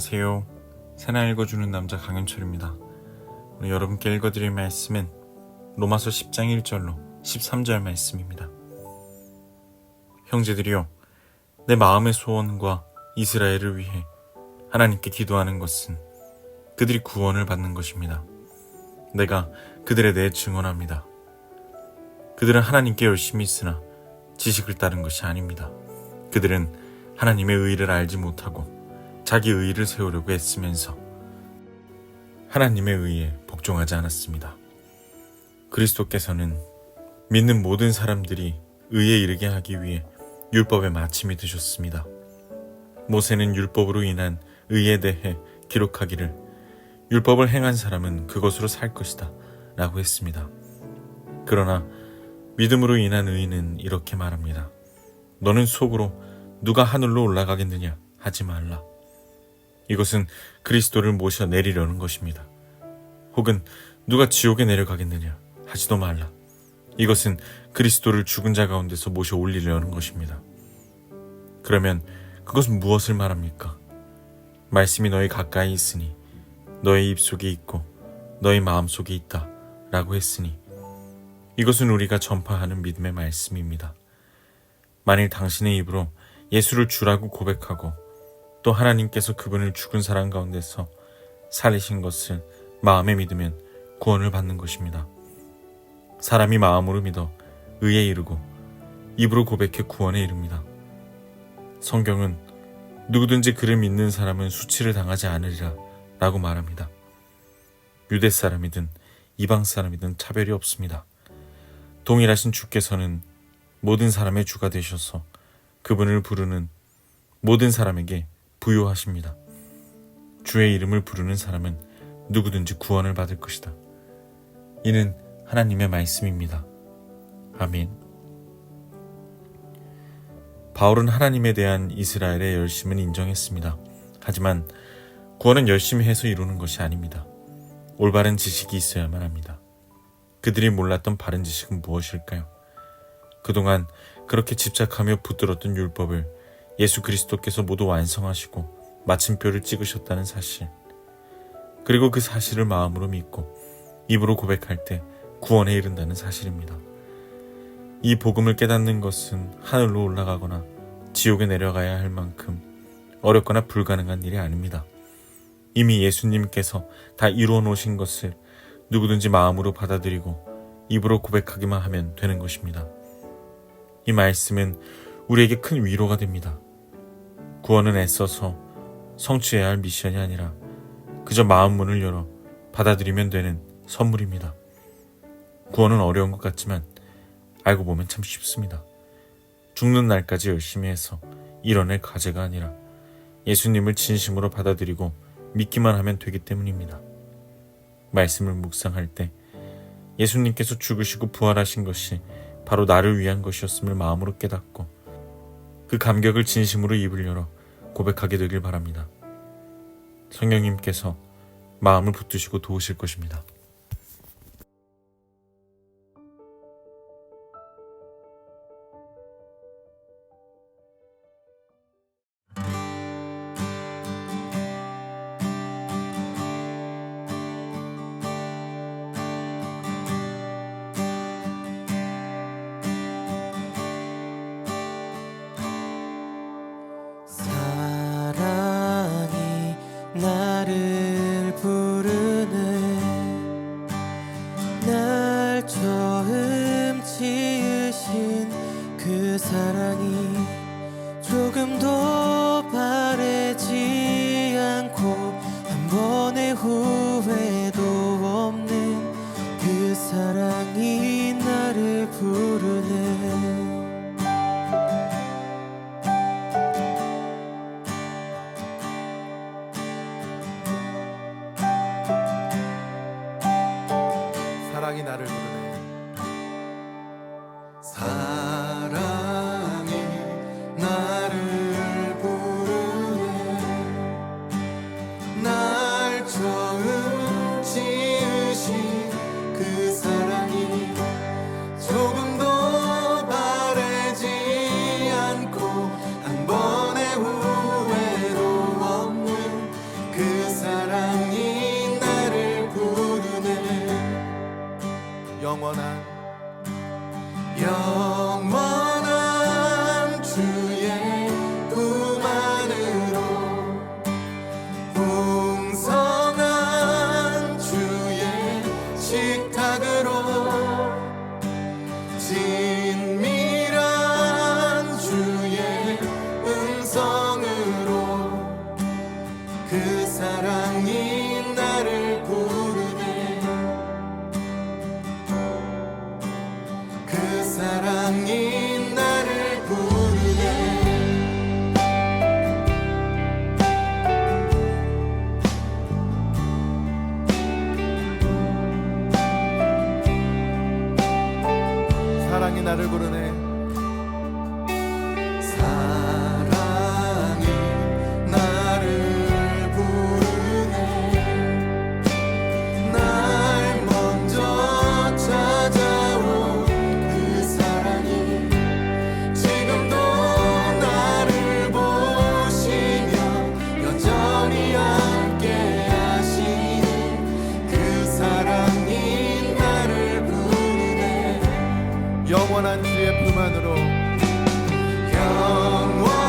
안녕하세요. 새나 읽어주는 남자 강현철입니다. 오늘 여러분께 읽어드릴 말씀은 로마서 10장 1절로 13절 말씀입니다. 형제들이요, 내 마음의 소원과 이스라엘을 위해 하나님께 기도하는 것은 그들이 구원을 받는 것입니다. 내가 그들에 대해 증언합니다. 그들은 하나님께 열심히 있으나 지식을 따른 것이 아닙니다. 그들은 하나님의 의를 알지 못하고 자기 의를 세우려고 애쓰면서 하나님의 의에 복종하지 않았습니다. 그리스도께서는 믿는 모든 사람들이 의에 이르게 하기 위해 율법의 마침이 되셨습니다. 모세는 율법으로 인한 의에 대해 기록하기를 율법을 행한 사람은 그것으로 살 것이다 라고 했습니다. 그러나 믿음으로 인한 의는 이렇게 말합니다. 너는 속으로 누가 하늘로 올라가겠느냐 하지 말라. 이것은 그리스도를 모셔 내리려는 것입니다. 혹은 누가 지옥에 내려가겠느냐 하지도 말라. 이것은 그리스도를 죽은 자 가운데서 모셔 올리려는 것입니다. 그러면 그것은 무엇을 말합니까? 말씀이 너희 가까이 있으니 너희 입속에 있고 너희 마음속에 있다 라고 했으니 이것은 우리가 전파하는 믿음의 말씀입니다. 만일 당신의 입으로 예수를 주라고 고백하고 또 하나님께서 그분을 죽은 사람 가운데서 살리신 것을 마음에 믿으면 구원을 받는 것입니다. 사람이 마음으로 믿어 의에 이르고 입으로 고백해 구원에 이릅니다. 성경은 누구든지 그를 믿는 사람은 수치를 당하지 않으리라 라고 말합니다. 유대 사람이든 이방 사람이든 차별이 없습니다. 동일하신 주께서는 모든 사람의 주가 되셔서 그분을 부르는 모든 사람에게 부요하십니다. 주의 이름을 부르는 사람은 누구든지 구원을 받을 것이다. 이는 하나님의 말씀입니다. 아멘. 바울은 하나님에 대한 이스라엘의 열심은 인정했습니다. 하지만 구원은 열심히 해서 이루는 것이 아닙니다. 올바른 지식이 있어야만 합니다. 그들이 몰랐던 바른 지식은 무엇일까요? 그동안 그렇게 집착하며 붙들었던 율법을 예수 그리스도께서 모두 완성하시고 마침표를 찍으셨다는 사실. 그리고 그 사실을 마음으로 믿고 입으로 고백할 때 구원에 이른다는 사실입니다. 이 복음을 깨닫는 것은 하늘로 올라가거나 지옥에 내려가야 할 만큼 어렵거나 불가능한 일이 아닙니다. 이미 예수님께서 다 이루어 놓으신 것을 누구든지 마음으로 받아들이고 입으로 고백하기만 하면 되는 것입니다. 이 말씀은 우리에게 큰 위로가 됩니다. 구원은 애써서 성취해야 할 미션이 아니라 그저 마음 문을 열어 받아들이면 되는 선물입니다. 구원은 어려운 것 같지만 알고 보면 참 쉽습니다. 죽는 날까지 열심히 해서 이뤄낼 과제가 아니라 예수님을 진심으로 받아들이고 믿기만 하면 되기 때문입니다. 말씀을 묵상할 때 예수님께서 죽으시고 부활하신 것이 바로 나를 위한 것이었음을 마음으로 깨닫고 그 감격을 진심으로 입을 열어 고백하게 되길 바랍니다. 성령님께서 마음을 붙드시고 도우실 것입니다. 사랑이 조금도 바래지 않고 한 번의 후회도 없는 그 사랑이 나를 부르네. 사랑이 나를 부르네 영원한 영원한 영원한 주의 품 안으로. 영원.